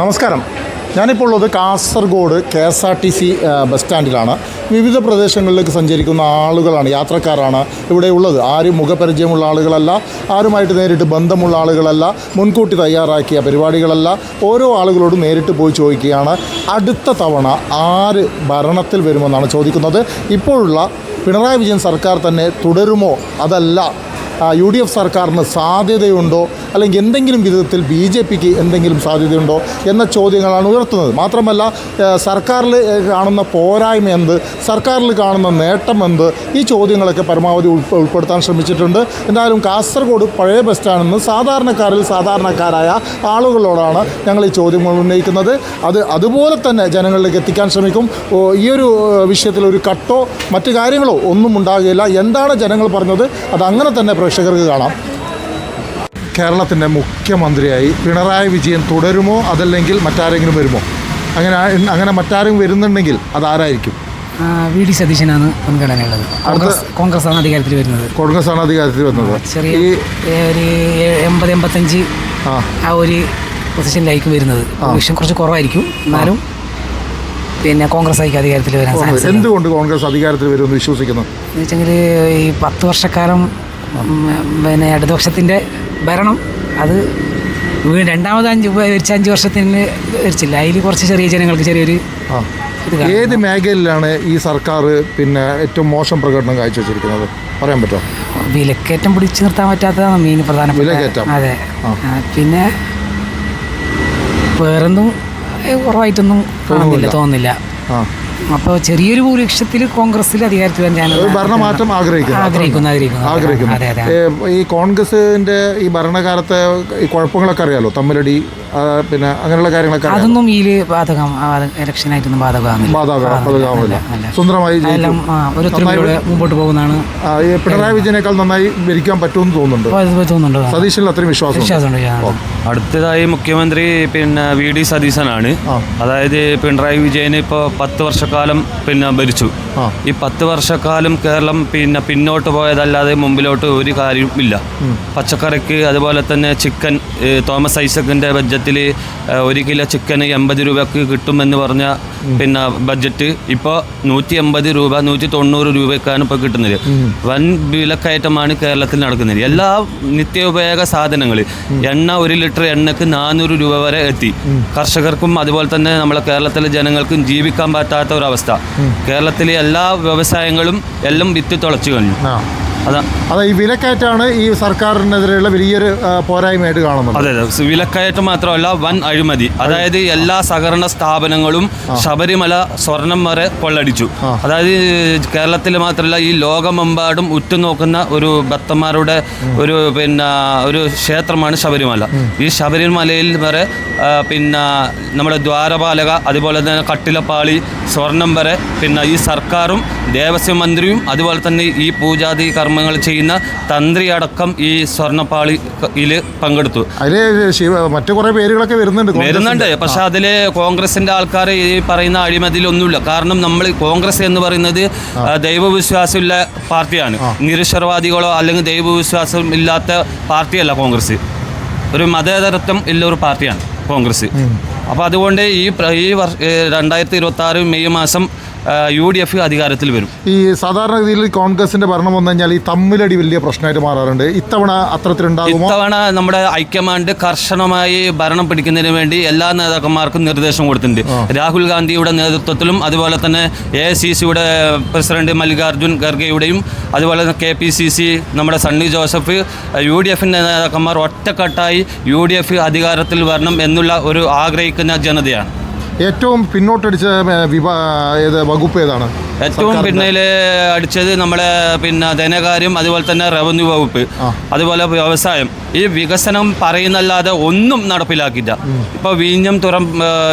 നമസ്കാരം. ഞാനിപ്പോൾ ഉള്ളത് Kasaragod K S R T C bus സ്റ്റാൻഡിലാണ്. വിവിധ പ്രദേശങ്ങളിലേക്ക് സഞ്ചരിക്കുന്ന ആളുകളാണ് യാത്രക്കാരാണ് ഇവിടെ ഉള്ളത്. ആരും മുഖപരിചയമുള്ള ആളുകളല്ല ആരുമായിട്ട് നേരിട്ട് ബന്ധമുള്ള ആളുകളല്ല മുൻകൂട്ടി തയ്യാറാക്കിയ പരിപാടികളല്ല. ഓരോ ആളുകളോടും നേരിട്ട് പോയി ചോദിക്കുകയാണ് അടുത്ത തവണ ആര് ഭരണത്തിൽ വരുമെന്നാണ് ചോദിക്കുന്നത്. ഇപ്പോഴുള്ള പിണറായി വിജയൻ സർക്കാർ തന്നെ തുടരുമോ? അതല്ല യു ഡി എഫ് സർക്കാരിന് സാധ്യതയുണ്ടോ? അല്ലെങ്കിൽ എന്തെങ്കിലും വിധത്തിൽ ബി ജെ പിക്ക് എന്തെങ്കിലും സാധ്യതയുണ്ടോ എന്ന ചോദ്യങ്ങളാണ് ഉയർത്തുന്നത്. മാത്രമല്ല സർക്കാരിൽ കാണുന്ന പോരായ്മ എന്ത്? സർക്കാരിൽ കാണുന്ന നേട്ടം എന്ത്? ഈ ചോദ്യങ്ങളൊക്കെ പരമാവധി ഉൾപ്പ ഉൾപ്പെടുത്താൻ ശ്രമിച്ചിട്ടുണ്ട്. എന്തായാലും കാസർഗോഡ് പഴയ ബസ് സ്റ്റാൻഡിൽ നിന്ന് സാധാരണക്കാരിൽ സാധാരണക്കാരായ ആളുകളോടാണ് ഞങ്ങൾ ഈ ചോദ്യങ്ങൾ ഉന്നയിക്കുന്നത്. അത് അതുപോലെ തന്നെ ജനങ്ങളിലേക്ക് എത്തിക്കാൻ ശ്രമിക്കും. ഈ ഒരു വിഷയത്തിൽ ഒരു കട്ടോ മറ്റു കാര്യങ്ങളോ ഒന്നും ഉണ്ടാകുകയില്ല. എന്താണ് ജനങ്ങൾ പറഞ്ഞത്? അത് അങ്ങനെ തന്നെ പ്രേക്ഷകർക്ക് കാണാം. കേരളത്തിന്റെ മുഖ്യമന്ത്രിയായി പിണറായി വിജയൻ തുടരുമോ? അതല്ലെങ്കിൽ മറ്റാരെങ്കിലും വരുമോ? അങ്ങനെ അങ്ങനെ മറ്റാരും വരുന്നുണ്ടെങ്കിൽ അതാരായിരിക്കും? വി ഡി സതീശനാണ് മുൻഗണനയുള്ളത്. കോൺഗ്രസ് ആണ് അധികാരത്തിൽ വരുന്നത്. കോൺഗ്രസ് ആണ് അധികാരത്തിൽ വരുന്നത്. ചെറിയ ഒരു എൺപത് എൺപത്തഞ്ച് ആ. ഒരു പൊസിഷനിലായിരിക്കും വരുന്നത്. ഭൂരിപക്ഷം കുറച്ച് കുറവായിരിക്കും. എന്നാലും പിന്നെ കോൺഗ്രസ് ആയിരിക്കും അധികാരത്തിൽ വരാൻ എന്തുകൊണ്ട് കോൺഗ്രസ് അധികാരത്തിൽ വരുമെന്ന് വിശ്വസിക്കുന്നു? എന്ന് വെച്ചെങ്കിൽ ഈ പത്ത് വർഷക്കാലം പിന്നെ ഇടതുപക്ഷത്തിന്റെ ഭരണം അത് രണ്ടാമത് അഞ്ച് ഭരിച്ച അഞ്ച് വർഷത്തിന് ഭരിച്ചില്ല. അതിൽ കുറച്ച് ചെറിയ ജനങ്ങൾക്ക് ചെറിയൊരു. ഏത് മേഖലയിലാണ് ഈ സർക്കാർ പിന്നെ ഏറ്റവും മോശം പ്രകടനം കാഴ്ച വെച്ചിരിക്കുന്നത് പറയാൻ പറ്റുമോ? വിലക്കയറ്റം പിടിച്ചു നിർത്താൻ പറ്റാത്തതാണ് മീൻ പ്രധാനപ്പെട്ട. അതെ. പിന്നെ വേറൊന്നും കുറവായിട്ടൊന്നും കാണുന്നില്ല തോന്നുന്നില്ല. ആ. അപ്പോൾ ചെറിയൊരു ഭൂരിപക്ഷത്തിൽ കോൺഗ്രസിൽ അധികാരത്തിൽ ഭരണമാറ്റം ആഗ്രഹിക്കുന്നു. ആഗ്രഹിക്കുന്നു ആഗ്രഹിക്കുന്നു. ആഗ്രഹിക്കുന്നു. അതെ അതെ ഈ കോൺഗ്രസിന്റെ ഈ ഭരണകാലത്തെ ഈ കുഴപ്പങ്ങളൊക്കെ അറിയാലോ? തമ്മിലടി പിന്നെ അങ്ങനെയുള്ള കാര്യങ്ങളൊക്കെ അതൊന്നും ഈ ബാധകം ഇലക്ഷനായിട്ടൊന്നും ബാധകമാകുന്നില്ല. സുന്ദരമായി ഒരു മുമ്പോട്ട് പോകുന്നതാണ്. ഈ പിണറായി വിജയനേക്കാൾ നന്നായി ഭരിക്കാൻ പറ്റുമെന്ന് തോന്നുന്നുണ്ട്. സതീശിൽ തോന്നുന്നുണ്ട് അത്രയും വിശ്വാസം വിശ്വാസമുണ്ട് അടുത്തതായി മുഖ്യമന്ത്രി പിന്നെ വി ഡി സതീശനാണ്. അതായത് പിണറായി വിജയൻ ഇപ്പോൾ പത്ത് വർഷക്കാലം പിന്നെ ഭരിച്ചു. ഈ പത്ത് വർഷക്കാലം കേരളം പിന്നെ പിന്നോട്ട് പോയതല്ലാതെ മുമ്പിലോട്ട് ഒരു കാര്യവും ഇല്ല. പച്ചക്കറിക്ക് അതുപോലെ തന്നെ ചിക്കൻ തോമസ് തോമസ് ഐസക്കിന്റെ ബഡ്ജറ്റിൽ ഒരു കിലോ ചിക്കന് എൺപത് രൂപക്ക് കിട്ടുമെന്ന് പറഞ്ഞ പിന്നെ ബഡ്ജറ്റ് ഇപ്പോൾ നൂറ്റി എൺപത് രൂപ നൂറ്റി തൊണ്ണൂറ് രൂപയ്ക്കാണ് ഇപ്പോൾ കിട്ടുന്നത്. വൻ വിലക്കയറ്റമാണ് കേരളത്തിൽ നടക്കുന്നത്. എല്ലാ നിത്യോപയോഗ സാധനങ്ങൾ എണ്ണ ഒരു ലിറ്റർ എണ്ണക്ക് നാനൂറ് രൂപ വരെ എത്തി. കർഷകർക്കും അതുപോലെ തന്നെ നമ്മളെ കേരളത്തിലെ ജനങ്ങൾക്കും ജീവിക്കാൻ പറ്റാത്ത ഒരവസ്ഥ. കേരളത്തിലെ എല്ലാ വ്യവസായങ്ങളും എല്ലാം വിത്ത് തുളച്ചു കഴിഞ്ഞു. അതാ. അതെ ഈ വിലക്കയറ്റാണ് ഈ സർക്കാരിനെതിരെയുള്ള വലിയൊരു പോരായ്മയായിട്ട് കാണുന്നത്. അതെ അതെ. വിലക്കയറ്റം മാത്രമല്ല വൻ അഴിമതി. അതായത് എല്ലാ സഹകരണ സ്ഥാപനങ്ങളും ശബരിമല സ്വർണം വരെ കൊള്ളടിച്ചു. അതായത് കേരളത്തിൽ മാത്രമല്ല ഈ ലോകമെമ്പാടും ഉറ്റുനോക്കുന്ന ഒരു ഭക്തന്മാരുടെ ഒരു പിന്നെ ഒരു ക്ഷേത്രമാണ് ശബരിമല. ഈ ശബരിമലയിൽ വരെ പിന്നെ നമ്മുടെ ദ്വാരപാലക അതുപോലെ തന്നെ കട്ടിലപ്പാളി സ്വർണം വരെ. പിന്നെ ഈ സർക്കാരും ദേവസ്വം മന്ത്രിയും അതുപോലെ തന്നെ ഈ പൂജാതി കർമ്മങ്ങൾ ചെയ്യുന്ന തന്ത്രി അടക്കം ഈ സ്വർണപ്പാളിയിൽ പങ്കെടുത്തു. അതിൽ മറ്റു കുറെ പേരുകളൊക്കെ വരുന്നുണ്ട് വരുന്നുണ്ട്. പക്ഷെ അതിൽ കോൺഗ്രസിന്റെ ആൾക്കാർ ഈ പറയുന്ന അഴിമതിയിലൊന്നുമില്ല. കാരണം നമ്മൾ കോൺഗ്രസ് എന്ന് പറയുന്നത് ദൈവവിശ്വാസമുള്ള പാർട്ടിയാണ്. നിരക്ഷരവാദികളോ അല്ലെങ്കിൽ ദൈവവിശ്വാസം ഇല്ലാത്ത പാർട്ടിയല്ല കോൺഗ്രസ്. ഒരു മതേതരത്വം ഉള്ള ഒരു പാർട്ടിയാണ്. കോൺഗ്രസ്. അപ്പോൾ അതുകൊണ്ട് ഈ ഈ വർഷ രണ്ടായിരത്തി ഇരുപത്തി ആറ് മെയ് മാസം യു ഡി എഫ് അധികാരത്തിൽ വരും. ഈ സാധാരണഗതിയിൽ കോൺഗ്രസിന്റെ ഭരണം വന്നു കഴിഞ്ഞാൽ ഈ തമ്മിലടി വലിയ പ്രശ്നമായിട്ട് മാറാറുണ്ട്. ഇത്തവണ അത്തരത്തിലുണ്ടാകുമോ? ഇത്തവണ നമ്മുടെ ഹൈക്കമാൻഡ് കർശനമായി ഭരണം പിടിക്കുന്നതിന് വേണ്ടി എല്ലാ നേതാക്കന്മാർക്കും നിർദ്ദേശം കൊടുത്തിട്ടുണ്ട്. രാഹുൽ ഗാന്ധിയുടെ നേതൃത്വത്തിലും അതുപോലെ തന്നെ എ ഐ സി സിയുടെ പ്രസിഡന്റ് മല്ലികാർജുൻ ഖർഗെയുടെയും അതുപോലെ തന്നെ കെ പി സി സി നമ്മുടെ സണ്ണി ജോസഫ് യു ഡി എഫിന്റെ നേതാക്കന്മാർ ഒറ്റക്കെട്ടായി യു ഡി എഫ് അധികാരത്തിൽ വരണം എന്നുള്ള ഒരു ആഗ്രഹിക്കുന്ന ജനതയാണ്. ഏറ്റവും പിന്നോട്ടടിച്ച വിഭാ ഏത് വകുപ്പ് ഏതാണ്? ഏറ്റവും പിന്നിൽ അടിച്ചത് നമ്മളെ പിന്നെ ധനകാര്യം അതുപോലെ തന്നെ റവന്യൂ വകുപ്പ് അതുപോലെ വ്യവസായം. ഈ വികസനം പറയുന്നല്ലാതെ ഒന്നും നടപ്പിലാക്കില്ല ഇപ്പോൾ വിഴിഞ്ഞം തുറം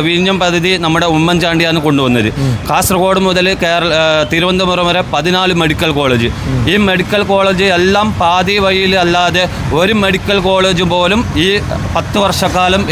വിഴിഞ്ഞം വീഞ്ഞം പദ്ധതി നമ്മുടെ ഉമ്മൻചാണ്ടിയാണ് കൊണ്ടുവന്നത്. കാസർഗോഡ് മുതൽ കേരള തിരുവനന്തപുരം വരെ പതിനാല് മെഡിക്കൽ കോളേജ് ഈ മെഡിക്കൽ കോളേജ് എല്ലാം പാതി വഴിയിൽ അല്ലാതെ ഒരു മെഡിക്കൽ കോളേജ് പോലും ഈ പത്ത് വർഷക്കാലം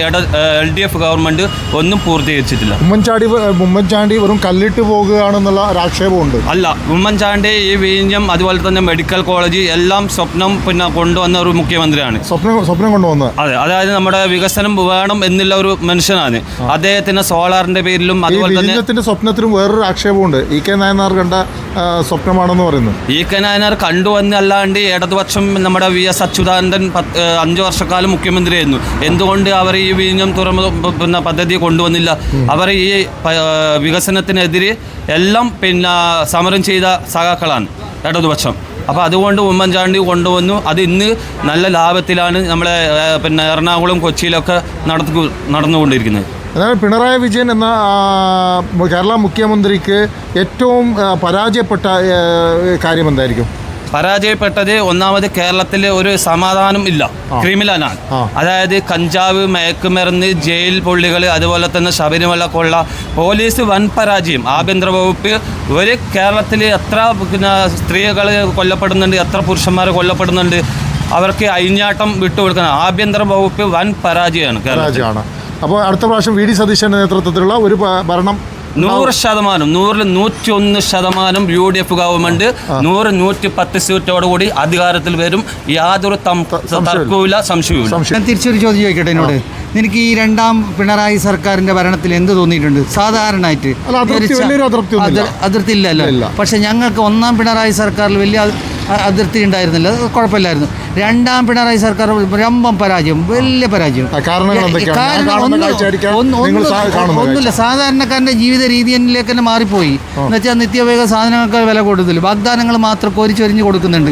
എൽ ഡി എഫ് ഗവൺമെന്റ് ഒന്നും പൂർത്തീകരിച്ചിട്ടില്ല. ഉമ്മൻചാണ്ടി ഉമ്മൻചാണ്ടി വെറും കല്ലിട്ട് പോകുകയാണെന്നുള്ള രാഷ്ട്രീയ ആക്ഷേപമുണ്ട് അല്ല ഉമ്മൻചാണ്ടി ഈ വിഴിഞ്ഞം അതുപോലെ തന്നെ മെഡിക്കൽ കോളേജ് എല്ലാം സ്വപ്നം പിന്നെ കൊണ്ടുവന്ന ഒരു മുഖ്യമന്ത്രിയാണ്. സ്വപ്നം സ്വപ്നം കൊണ്ടുവന്ന. അതെ അതായത് നമ്മുടെ വികസനം വേണം എന്നുള്ള ഒരു മനുഷ്യനാണ്. അദ്ദേഹത്തിന് സോളാറിന്റെ പേരിലും അതുപോലെ തന്നെ സ്വപ്നത്തിനും വേറൊരു ആക്ഷേപമുണ്ട്. ഇ കെ നായനാർ കണ്ട സ്വപ്നമാണെന്ന് പറയുന്നു നായനാർ കണ്ടുവന്ന് കണ്ടുവന്നല്ലാണ്ട് ഇടതുപക്ഷം നമ്മുടെ വി എസ് അച്യുതാനന്ദൻ അഞ്ചു വർഷക്കാലം മുഖ്യമന്ത്രിയായിരുന്നു. എന്തുകൊണ്ട് അവർ ഈ വിഴിഞ്ഞം തുറമുഖ പിന്നെ പദ്ധതി കൊണ്ടുവന്നില്ല? അവർ ഈ വികസനത്തിനെതിരെ എല്ലാം പിന്നെ സമരം ചെയ്ത സഖാക്കളാണ് ഇടതുപക്ഷം അപ്പോൾ അതുകൊണ്ട് ഉമ്മൻചാണ്ടി കൊണ്ടുവന്നു. അത് ഇന്ന് നല്ല ലാഭത്തിലാണ് നമ്മളെ പിന്നെ എറണാകുളം കൊച്ചിയിലൊക്കെ നടന്നു നടന്നുകൊണ്ടിരിക്കുന്നത്. അതായത് പിണറായി വിജയൻ എന്ന കേരള മുഖ്യമന്ത്രിക്ക് ഏറ്റവും പരാജയപ്പെട്ട കാര്യം എന്തായിരിക്കും പരാജയപ്പെട്ടത് ഒന്നാമത് കേരളത്തിൽ ഒരു സമാധാനം ഇല്ല. ക്രിമിനലാണ്. അതായത് കഞ്ചാവ് മയക്കുമരുന്ന് ജയിൽ പുള്ളികൾ അതുപോലെ തന്നെ ശബരിമല കൊള്ള പോലീസ് വൻ പരാജയം. ആഭ്യന്തര വകുപ്പ് ഒരു കേരളത്തിൽ എത്ര പിന്നെ സ്ത്രീകൾ കൊല്ലപ്പെടുന്നുണ്ട് എത്ര പുരുഷന്മാർ കൊല്ലപ്പെടുന്നുണ്ട് അവർക്ക് അയിഞ്ഞാട്ടം വിട്ടുകൊടുക്കണം ആഭ്യന്തര വകുപ്പ് വൻ പരാജയമാണ് പരാജയമാണ്. അപ്പോൾ അടുത്ത പ്രാവശ്യം വി. ഡി. സതീശന്റെ നേതൃത്വത്തിലുള്ള ഒരു ഭരണം നൂറ് ശതമാനം നൂറിൽ നൂറ്റി ഒന്ന് ശതമാനം യു ഡി എഫ് ഗവൺമെന്റ് നൂറ് നൂറ്റി പത്ത് സീറ്റോടുകൂടി അധികാരത്തിൽ വരും. യാതൊരു തം- തർക്കവുമില്ല സംശയവും സംശയം. ഞാൻ തിരിച്ചൊരു ചോദ്യം ചോദിക്കട്ടെ എന്നോട്? നിനക്ക് ഈ രണ്ടാം പിണറായി സർക്കാരിന്റെ ഭരണത്തിൽ എന്ത് തോന്നിയിട്ടുണ്ട്? സാധാരണയായിട്ട് അതിർത്തി. ഇല്ലല്ലോ പക്ഷെ ഞങ്ങൾക്ക് ഒന്നാം പിണറായി സർക്കാരിൽ വലിയ അതിർത്തി ഉണ്ടായിരുന്നില്ല. കുഴപ്പമില്ലായിരുന്നു. രണ്ടാം പിണറായി സർക്കാർ രമ്പം പരാജയം വലിയ പരാജയം. കാരണം ഒന്നുമില്ല. സാധാരണക്കാരന്റെ ജീവിത രീതിയിലേക്ക് തന്നെ മാറിപ്പോയി. എന്നുവെച്ചാൽ നിത്യവേഗ സാധനങ്ങൾക്ക് വില കൂടുതൽ. വാഗ്ദാനങ്ങൾ മാത്രം കോരിച്ചൊരിഞ്ഞ് കൊടുക്കുന്നുണ്ട്.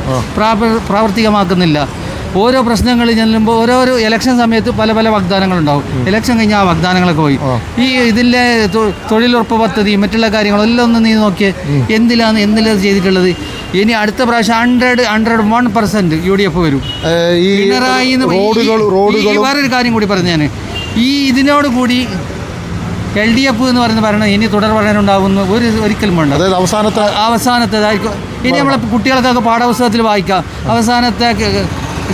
പ്രാവർത്തികമാക്കുന്നില്ല. ഓരോ പ്രശ്നങ്ങൾ ചെല്ലുമ്പോൾ ഓരോരോ ഇലക്ഷൻ സമയത്ത് പല പല വാഗ്ദാനങ്ങൾ ഉണ്ടാവും ഇലക്ഷൻ കഴിഞ്ഞാൽ ആ വാഗ്ദാനങ്ങളൊക്കെ പോയി. ഈ ഇതിലെ തൊഴിലുറപ്പ് പദ്ധതി മറ്റുള്ള കാര്യങ്ങളും എല്ലാം ഒന്ന് നീ നോക്കിയേ. എന്തിലാണ് എന്തിലാണ് ചെയ്തിട്ടുള്ളത്? ഇനി അടുത്ത പ്രാവശ്യം hundred hundred one percent U D F വരും. പിണറായി വേറൊരു കാര്യം കൂടി പറഞ്ഞു ഞാൻ ഈ ഇതിനോട് കൂടി എൽ ഡി എഫ് എന്ന് പറയുന്ന പറയുന്നത് ഇനി തുടർ ഭരണം ഉണ്ടാകുന്നു ഒരു ഒരിക്കലും വേണ്ട. അവസാനത്തെ അവസാനത്തേതായിരിക്കും. ഇനി നമ്മളെ കുട്ടികൾക്കൊക്കെ പാഠപുസ്തകത്തിൽ വായിക്കാം. അവസാനത്തെ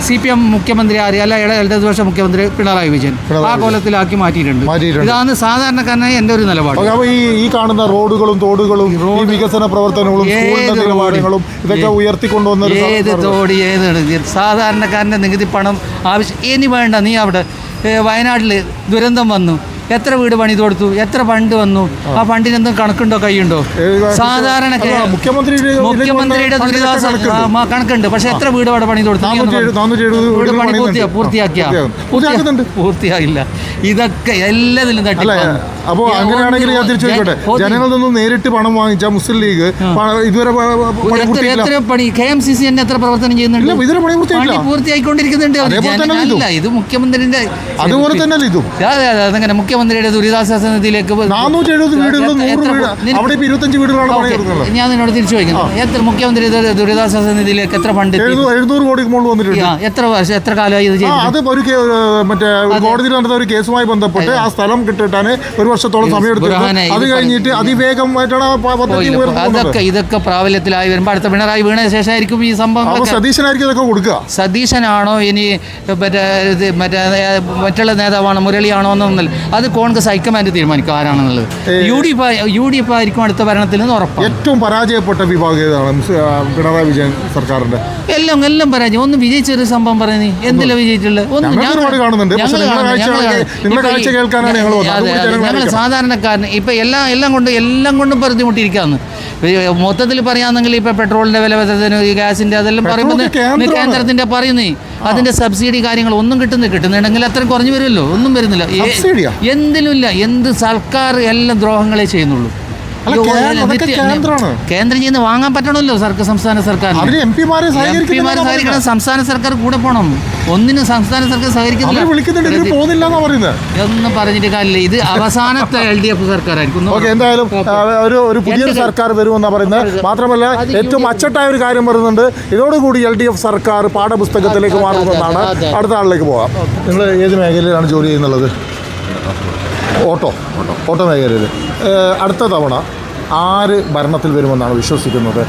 സി പി എം മുഖ്യമന്ത്രി ആര് അല്ല ഇട- ഇടതുപക്ഷ മുഖ്യമന്ത്രി പിണറായി വിജയൻ. ആ കോലത്തിലാക്കി മാറ്റിയിട്ടുണ്ട്. ഇതാണ് സാധാരണക്കാരനായി എന്റെ ഒരു നിലപാട്. അപ്പോൾ ഈ ഈ കാണുന്ന റോഡുകളും തോടുകളും ഈ വികസന പ്രവർത്തനങ്ങളും? നിലവാരങ്ങളും ഇതൊക്കെ ഉയർത്തിക്കൊണ്ടുവന്ന ഏത് തോട് ഏത് സാധാരണക്കാരന്റെ നികുതി പണം ആവശ്യം ഇനി വേണ്ട നീ അവിടെ വയനാട്ടിൽ ദുരന്തം വന്നു. എത്ര വീട് പണിത് കൊടുത്തു? എത്ര ഫണ്ട് വന്നു? ആ. ഫണ്ടിന് എന്തും കണക്കുണ്ടോ കൈയുണ്ടോ സാധാരണ മുഖ്യമന്ത്രിയുടെ മുഖ്യമന്ത്രിയുടെ ദുരിതാശ്വാസ കണക്കുണ്ട്. പക്ഷെ എത്ര വീട് അവിടെ പണി കൊടുത്തു? വീട് പണി പൂർത്തിയാ പൂർത്തിയാക്കിയ. പൂർത്തിയാകില്ല ഇതൊക്കെ എല്ലാത്തിലും അല്ല തട്ടിപ്പാണ്. അപ്പോൾ അങ്ങനെയാണെങ്കിൽ ഞാൻ തിരിച്ചു ചോദിക്കട്ടെ? ജന- ജനങ്ങളിൽ നിന്ന് നേരിട്ട് പണം വാങ്ങിച്ച മുസ്ലിം ലീഗ് ഇതുവരെ എത്ര പണി? കെ എം സി സി തന്നെ എത്ര പ്രവർത്തനം ചെയ്യുന്നുണ്ട്? പണി പൂർത്തിയായിക്കൊണ്ടിരിക്കുന്നുണ്ട്. ഇതും. മുഖ്യമന്ത്രിന്റെ അതുപോലെ തന്നെ ഇതും. അതെ അതെ അതങ്ങനെ? മുഖ്യമന്ത്രിയുടെ ദുരിതാശ്വാസ നിധിയിലേക്ക് നാനൂറ്റി എഴുപത് വീടുകൾ നൂറ് വീട്. അവിടെ ഇപ്പൊ ഇരുപത്തഞ്ച് വീടുകളാണ് പണി കൊടുക്കുന്നത് ഞാൻ നിന്നോട് തിരിച്ചു ചോദിക്കുന്നു. എത്ര മുഖ്യമന്ത്രി ദുരി- ദുരിതാശ്വാസ നിധിയിലേക്ക് എത്ര ഫണ്ട്? എഴുന്നൂറ് എഴുന്നൂറ് കോടി മുകളിൽ വന്നിട്ടുണ്ട്. എത്ര വർഷം എത്ര കാലമായി ഇത് അത് ഒരു മറ്റേ കോടതിയിൽ നടന്ന ഒരു കേസുമായി ബന്ധപ്പെട്ട് ആ സ്ഥലം കിട്ടിട്ടാണ് ഒരു വർഷത്തോളം സമയം എടുത്തിരുന്നത് ബുർഹാനെ, അത് കഴിഞ്ഞിട്ട് അതിവേഗമായിട്ടാണ് പദ്ധതി അതൊക്കെ ഇതൊക്കെ പ്രാബല്യത്തിലായി വരുമ്പോൾ അടുത്ത പിണറായി വീണ ശേഷമായിരിക്കും ഈ സംഭവം സതീശനായിരിക്കും ഇതൊക്കെ കൊടുക്കുക. സതീശനാണോ ഇനി മറ്റേ മറ്റേ മറ്റുള്ള നേതാവാണോ മുരളിയാണോ എന്നൊന്നല്ല അത് കോൺഗ്രസ് ഹൈക്കമാൻഡ് തീരുമാനിക്കും. ആരാണെന്നുള്ളത്? U D F U D F ആയിരിക്കും അടുത്ത ഭരണത്തിൽ നിന്ന് ഉറപ്പാണ്. ഏറ്റവും പരാജയപ്പെട്ട വിഭാഗം ഏതാണ്? പിണറായി വിജയൻ സർക്കാരിന്റെ. എല്ലാം എല്ലാം പരാജയം. ഒന്ന് വിജയിച്ചൊരു സംഭവം പറയുന്നേ. എന്തെല്ലാം വിജയിച്ചിട്ടുള്ളത് ഒന്നും ഞങ്ങൾ സാധാരണക്കാരന് ഇപ്പൊ. അതെ, അതെ, എല്ലാം എല്ലാം കൊണ്ട് എല്ലാം കൊണ്ടും ബുദ്ധിമുട്ടിയിരിക്കാന്ന് മൊത്തത്തിൽ പറയാന്നെങ്കിൽ ഇപ്പൊ പെട്രോളിന്റെ വില വർധന, ഈ ഗ്യാസിന്റെ അതെല്ലാം പറയുമ്പോൾ. കേന്ദ്രത്തിന്റെ പറയുന്നേ അതിന്റെ സബ്സിഡി കാര്യങ്ങൾ ഒന്നും കിട്ടുന്നില്ല. കിട്ടുന്നുണ്ടെങ്കിൽ അത്രയും കുറഞ്ഞു വരുമല്ലോ. ഒന്നും വരുന്നില്ല? എന്തിലും ഇല്ല എന്ത് സർക്കാർ എല്ലാം ദ്രോഹങ്ങളെ ചെയ്യുന്നുള്ളൂ. കേന്ദ്രം-. ചെയ്യുന്ന വാങ്ങാൻ പറ്റണമല്ലോ സർക്കാർ സംസ്ഥാന സർക്കാർ. അതിന് എം പിമാരെ സഹകരിക്കണം സംസ്ഥാന സർക്കാർ കൂടെ പോകണം ഒന്നിനും സംസ്ഥാന സർക്കാർ സഹകരിക്കുന്നില്ല. എന്ന് പറഞ്ഞിട്ട് കാര്യമില്ല. ഇത് അവസാനത്തെ എൽ ഡി എഫ് സർക്കാരായിരിക്കും. എന്തായാലും ഒരു ഒരു പുതിയൊരു സർക്കാർ വരുമെന്നാണ് പറയുന്നത്. മാത്രമല്ല ഏറ്റവും അച്ചട്ടായ ഒരു കാര്യം പറയുന്നുണ്ട് ഇതോടുകൂടി എൽ ഡി എഫ് സർക്കാർ പാഠപുസ്തകത്തിലേക്ക് മാറുന്നതാണ് മാറുമെന്നാണ്. അടുത്ത ആളിലേക്ക് പോകാം നിങ്ങൾ ഏത് മേഖലയിലാണ് ജോലി ചെയ്യുന്നുള്ളത്? ഓട്ടോ. ഓട്ടോ. മേഖലയിൽ. അടുത്ത തവണ ആര് ഭരണത്തിൽ വരുമെന്നാണ് വിശ്വസിക്കുന്നത്?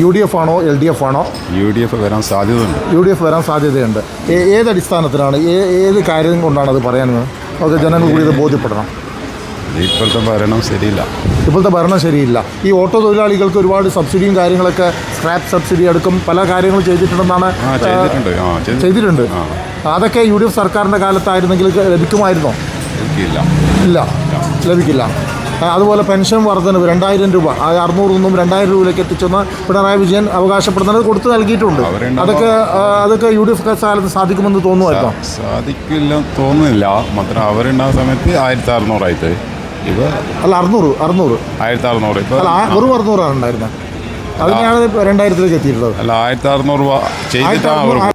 യു ഡി എഫ് ആണോ എൽ ഡി എഫ് ആണോ? യു ഡി എഫ് വരാൻ സാധ്യതയുണ്ട്. യു ഡി എഫ് വരാൻ സാധ്യതയുണ്ട്. ഏത് അടിസ്ഥാനത്തിലാണ് ഏത് കാര്യം കൊണ്ടാണ് അത് പറയാൻ അതൊക്കെ ജനങ്ങൾ കൂടി ഇത് ബോധ്യപ്പെടണം. ഇപ്പോഴത്തെ ഭരണം ശരിയില്ല. ഇപ്പോഴത്തെ ഭരണം ശരിയില്ല. ഈ ഓട്ടോ തൊഴിലാളികൾക്ക് ഒരുപാട് സബ്സിഡിയും കാര്യങ്ങളൊക്കെ സ്ക്രാപ്പ് സബ്സിഡി അടക്കം പല കാര്യങ്ങളും ചെയ്തിട്ടുണ്ടെന്നാണ് ചെയ്തിട്ടുണ്ട്. അതൊക്കെ യു ഡി എഫ് സർക്കാരിന്റെ കാലത്തായിരുന്നെങ്കിൽ ലഭിക്കുമായിരുന്നോ? ഇല്ല. ലഭിക്കില്ല. അതുപോലെ പെൻഷൻ വർധനവ് രണ്ടായിരം രൂപ. ആ അറുന്നൂറ് നിന്നും രണ്ടായിരം രൂപയിലേക്ക് എത്തിച്ചെന്ന് പിണറായി വിജയൻ അവകാശപ്പെടുന്നത് കൊടുത്തു നൽകിയിട്ടുണ്ട്. അതൊക്കെ അതൊക്കെ യു ഡി എഫ് കാലത്ത് സാധിക്കുമെന്ന് തോന്നുമായിരുന്നോ സാധിക്കില്ല തോന്നുന്നില്ല. മാത്രം അവരുണ്ടാകുന്ന സമയത്ത് ആയിരത്തി അറുന്നൂറായിട്ട് ഇപ്പൊ അല്ല അറുന്നൂറ് അറുന്നൂറ്. ആയിരത്തി അറുന്നൂറ് അല്ല വെറും അറുന്നൂറാണ് ഉണ്ടായിരുന്നത്. അതിനാണ് രണ്ടായിരത്തിലേക്ക് എത്തിയിട്ടുള്ളത്. അല്ല ആയിരത്തി അറുന്നൂറ് രൂപ ചെയ്തിട്ടാണ്